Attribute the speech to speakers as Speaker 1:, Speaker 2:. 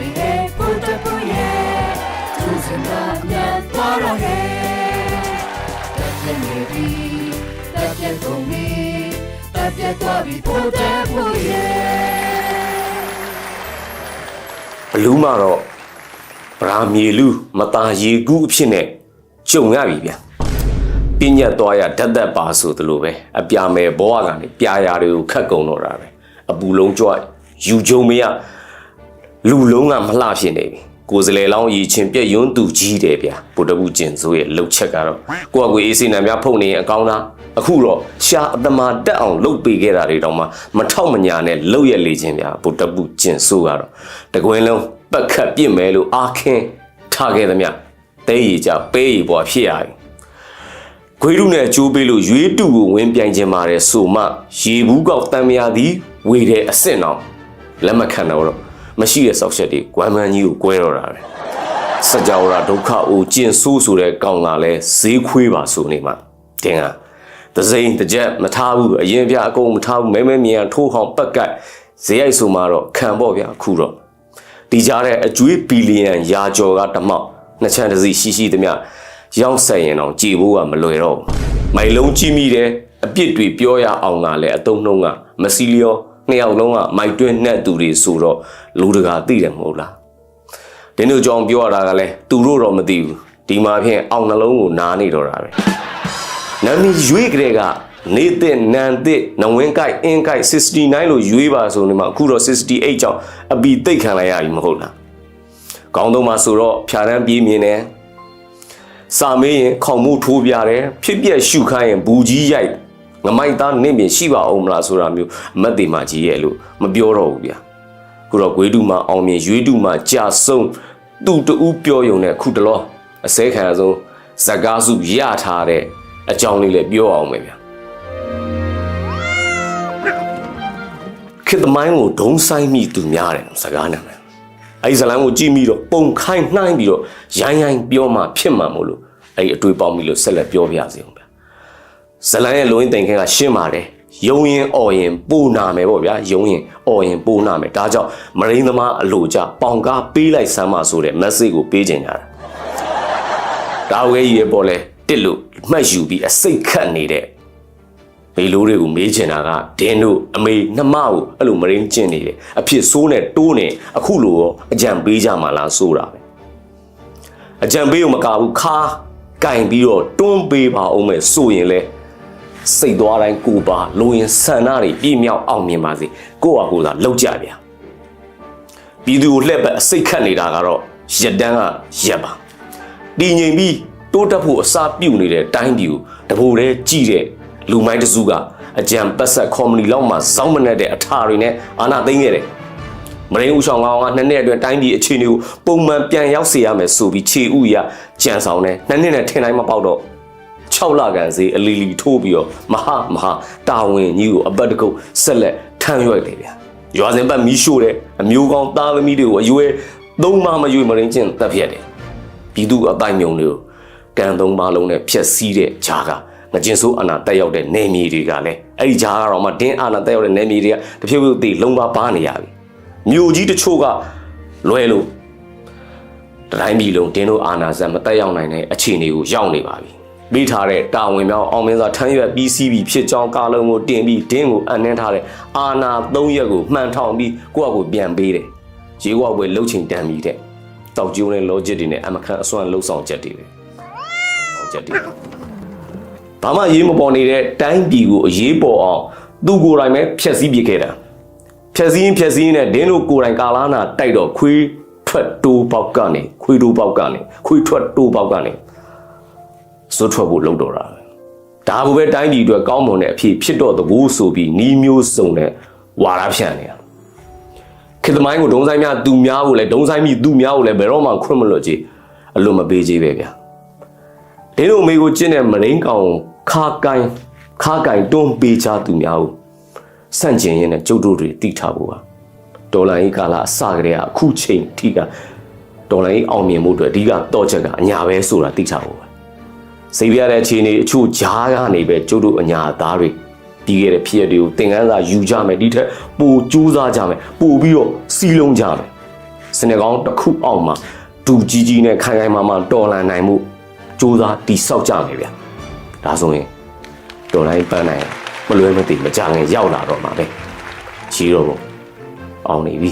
Speaker 1: ပြီဟဲ့ဖုတ်တပူရဲ့သူစင်တာမြန်သွားတော့ဟဲ့တက်ပြည့်နေပြီတက်ပြည့်ကုန်ပြီတက်ပြည့်သွားပြီဖုတ်တပူရဲ့
Speaker 2: ဘလူးမတော့ဗရာမြေလူမตาရေကူးအဖြစ်နဲ့ကြုံရပြီဗျာပညတ်သွားရဓာတ်သက်ပါဆိုသလိုပဲအပြာမယ်ဘောကကနေပြာရာတွေကိုခတ်ကုံတော့တာပဲအပူလုံးကြွယူကြုံမရ လူလုံးကမလှဖြစ်နေပြီကိုယ်စလေလောင်းရည်ချင်းပြက်ယွန်းသူကြီးတယ်ဗျာဗုဒ္ဓဘူးကျင်စိုးရဲ့လှုပ်ချက်ကတော့ကိုယ့်အကွေအေးစိနံများဖုန်နေရင်အကောင်းလားအခုတော့ရှာအတမာတက်အောင်လှုပ်ပေးခဲ့တာတွေတောင်မှမထောက်မညာနဲ့လှုပ်ရက်လေခြင်းဗျာဗုဒ္ဓဘူးကျင်စိုးကတော့တကွင်းလုံးပတ်ခတ်ပြစ်မယ်လို့အာခင်းထားခဲ့သမျှတဲရီကြပေးရီပေါ်ဖြစ်ရပြီခွေးတုနဲ့ကြိုးပေးလို့ရွေးတူကိုဝင်ပြိုင်ခြင်းပါတယ်ဆိုမှရေဘူးကောက်တံမြာသည်ဝေတဲ့အဆင့်အောင်လက်မခံတော့တော့ မရှိတဲ့ဆောက်ချက်တွေဂွမ်းမန်းကြီးကိုကွဲတော့တာပဲစကြဝဠာဒုက္ခအိုကျင်ဆိုးဆိုတဲ့ကောင်ကလည်းဈေးခွေးပါဆိုနေမှတင်ဟာသစိန်တစ်ချက်မထားဘူးအရင်ပြအကုန်မထားဘူးမဲမဲမြန်ထိုးဟောင်းပက်ကတ်ဈေးရိုက်ဆိုမှတော့ခံပေါ့ဗျာအခုတော့ဒီကြားတဲ့အကျွေးဘီလီယံရာကျော်ကတမောက်နှစ်ချမ်းတစ်စီရှိရှိသမျှရောက်ဆက်ရင်တော့ကြည်ဖို့ကမလွယ်တော့ဘူးမိုင်လုံးကြီးမိတယ်အပြစ်တွေပြောရအောင်ကလည်းအတုံးနှုံးကမစီလျော နှစ်ယောက်လုံးကမိုက်တွင်းနဲ့သူတွေဆိုတော့လူတကာသိတယ်မဟုတ်လားဒင်းတို့ကြောင့်ပြောရတာကလည်းသူတို့တော့မသိဘူးဒီမှာဖြင့်အောင်နှလုံးကိုနားနေတော့တာပဲနာမည်ရွေးကြတဲ့ကနေတဲ့နန်တဲ့နဝင်းကိုက်အင်းကိုက်69လို့ရွေးပါဆိုနေမှာအခုတော့68ကြောင့်အပီတိတ်ခံလိုက်ရပြီမဟုတ်လားကောင်းတော့မှဆိုတော့ဖြာရန်ပြေးမြင်တယ်စာမေးရင်ခေါင်မှုထိုးပြတယ်ဖြစ်ပြက်ရှုခိုင်းရင်ဘူးကြီးရိုက် ငမိုက်သားနင့်ပြင်ရှိပါအောင်မလားဆိုတာမျိုးအမတ်တေမာကြီးရဲ့လို့မပြောတော့ဘူးဗျာခုတော့ဂွေးတူမှာအောင်မြင်ရွေးတူမှာကြာဆုံးသူ့တူပြောယုံတဲ့ခုတလောအစဲခံဆုံးဇကားစုရထားတဲ့အကြောင်းလေးလည်းပြောအောင်ပဲဗျာခေတ္တမိုင်းကိုဒုံဆိုင်မိသူများတယ်စကားနာမည်အဲ့ဒီဇလန်ကိုကြည့်ပြီးတော့ပုံခိုင်းနှိုင်းပြီးတော့ရိုင်းရိုင်းပြောမှဖြစ်မှာမို့လို့အဲ့ဒီအတွေ့ပေါက်ပြီးလို့ဆက်လက်ပြောပြစီအောင်ဗျာ ဇလန်ရဲ့လိုရင်းတင်ခင်းကရှင်းပါတယ်ယုံရင်អော်ရင်ပိုနာမယ်ပေါ့ဗျာယုံရင်អော်ရင်ပိုနာမယ်ဒါကြောင့်မရင်းသမားအလိုကြပေါင်ကားပေးလိုက်စမ်းပါဆိုတဲ့ message ကိုပေးချင်ကြတာဒါဝဲကြီးရဲ့ပေါ်လဲတစ်လို့မှတ်ယူပြီးအစိတ်ခတ်နေတဲ့မေလိုတွေကိုမေးချင်တာကဒင်းတို့အမေနှမကိုအဲ့လိုမရင်းကျင်နေတယ်အဖြစ်ဆိုးနဲ့တိုးနေအခုလိုရောအကြံပေးကြမှာလားဆိုတာပဲအကြံပေးကိုမကဘူးခါကင်ပြီးတော့တွန်းပေးပါအောင်မယ်ဆိုရင်လဲ စိတ်သွားတိုင်းကိုပါလိုရင်ဆန္ဒတွေပြည့်မြောက်အောင်မြင်ပါစေကိုယ့်ဟာကိုယ်သာလောက်ကြဗျာပြည်သူကိုလှက်ပတ်အစိတ်ခတ်နေတာကတော့ရက်တန်းကရက်ပါတည်ငြိမ်ပြီးတိုးတက်ဖို့အစာပြုတ်နေတဲ့တိုင်းပြည်ကိုတဘိုတည်းကြည့်တဲ့လူမိုင်းတစုကအကြံပတ်ဆက်ကော်မတီလောက်မှဇောင်းမနဲ့တဲ့အထာတွေနဲ့အာဏာသိမ်းခဲ့တယ်။မရင်းဦးဆောင်ကောင်ကနှစ်နှစ်အတွင်းတိုင်းပြည်အခြေအနေကိုပုံမှန်ပြန်ရောက်စေရမယ်ဆိုပြီးခြေဥရကြံဆောင်တယ်။နှစ်နှစ်နဲ့ထင်တိုင်းမပေါက်တော့ 6လကန်စေးအလီလီထိုးပြီးတော့မဟာမဟာတာဝန်ကြီးကိုအပတ်တကုတ်ဆက်လက်ထမ်းရွက်တယ်ဗျာ။ရွာစဉ်ပတ်မီးရှို့တယ်အမျိုးကောင်းသားသမီးတွေကိုအရွယ်သုံးမမရွေမရင်းချင်းတက်ပြက်တယ်။ပြည်သူအတိုင်းမြုံတွေကိုကံသုံးပါလုံးနဲ့ဖျက်ဆီးတဲ့ဂျာကငကျင်ဆိုးအာနာတက်ရောက်တဲ့နေမီတွေကလည်းအဲ့ဒီဂျာကတော့မှတင်းအာနာတက်ရောက်တဲ့နေမီတွေကတဖြည်းဖြည်းသိလုံပါပါနေရပြီမြို့ကြီးတချို့ကလွဲလို့တတိုင်းပြည်လုံးတင်းတို့အာနာဇက်မတက်ရောက်နိုင်တဲ့အခြေအနေကိုရောက်နေပါပြီ ပြီးထားတဲ့တာဝန်မြောက်အောင်မင်းစွာထမ်းရွက်ပြီးစီးပြီးဖြစ်ကြောင်းကားလုံးကိုတင်ပြီးဒင်းကိုအနှင်းထားတဲ့အာနာ၃ရက်ကိုမှန်ထောင်ပြီးကိုယ့်အကိုပြန်ပေးတယ်ရေကောက်ပွဲလှုပ်ချင်တမ်းပြီးတဲ့တောက်ကျိုးနဲ့ logic တွေနဲ့အမခန့်အစွမ်းလှုပ်ဆောင်ချက်တွေပဲဆောင်ချက်တွေဘာမှရေးမပေါ်နေတဲ့တိုင်းပြည်ကိုအရေးပေါ်အောင်သူကိုယ်တိုင်ပဲဖြက်စည်းပစ်ခဲ့တာဖြက်စည်းရင်ဖြက်စည်းရင်နဲ့ဒင်းတို့ကိုယ်တိုင်ကာလာနာတိုက်တော့ခွေးထွက်တိုးပေါက်ကနေခွေးတိုးပေါက်ကနေခွေးထွက်တိုးပေါက်ကနေ စွတ်ထွက်ဖို့လုပ်တော့တာပဲဒါကိုပဲတိုင်းပြည်အတွက်ကောင်းမွန်တဲ့အဖြစ်ဖြစ်တော့တကူဆိုပြီးနီးမျိုးစုံနဲ့ဝါရဖြန့်နေတာခေတ္တမိုင်းကိုဒုံဆိုင်များသူများကိုလည်းဒုံဆိုင်မိသူများကိုလည်းဘယ်တော့မှခွင့်မလွတ်ကြည်အလွတ်မပေးကြပဲဗျာဒင်းတို့အမေကိုကျင့်တဲ့မရင်းကောင်ခါကိုင်းခါကိုင်းတွန်းပေးချသူများကိုစန့်ကျင်ရင်းနဲ့ကျုပ်တို့တွေတိထားဖို့ပါဒေါ်လာကြီးကာလာအစကတည်းကအခုချိန်ထိကဒေါ်လာကြီးအောင်မြင်မှုအတွက်အဓိကတော့ချက်ကအညာပဲဆိုတာတိထားဖို့ပါ စိတ်ပြရတဲ့အခြေအနေအချို့ဂျားကနေပဲကျုပ်တို့အညာသားတွေပြီးခဲ့တဲ့ဖြစ်ရတွေကိုသင်ခန်းစာယူကြမယ်ဒီထက်ပိုကြိုးစားကြမယ်ပိုပြီးတော့စီးလုံးကြမယ်စနေကောင်းတစ်ခုအောက်မှာဒူကြီးကြီးနဲ့ခိုင်ခိုင်မာမာတော်လန်နိုင်မှုစူးစမ်းတိဆောက်ကြမယ်ဗျဒါဆိုရင်တော်လိုင်းပန်းနိုင်မလွဲမသွေမကြငင်ရောက်လာတော့မှာပဲချီတော့ဘုံအောင်နေပြီ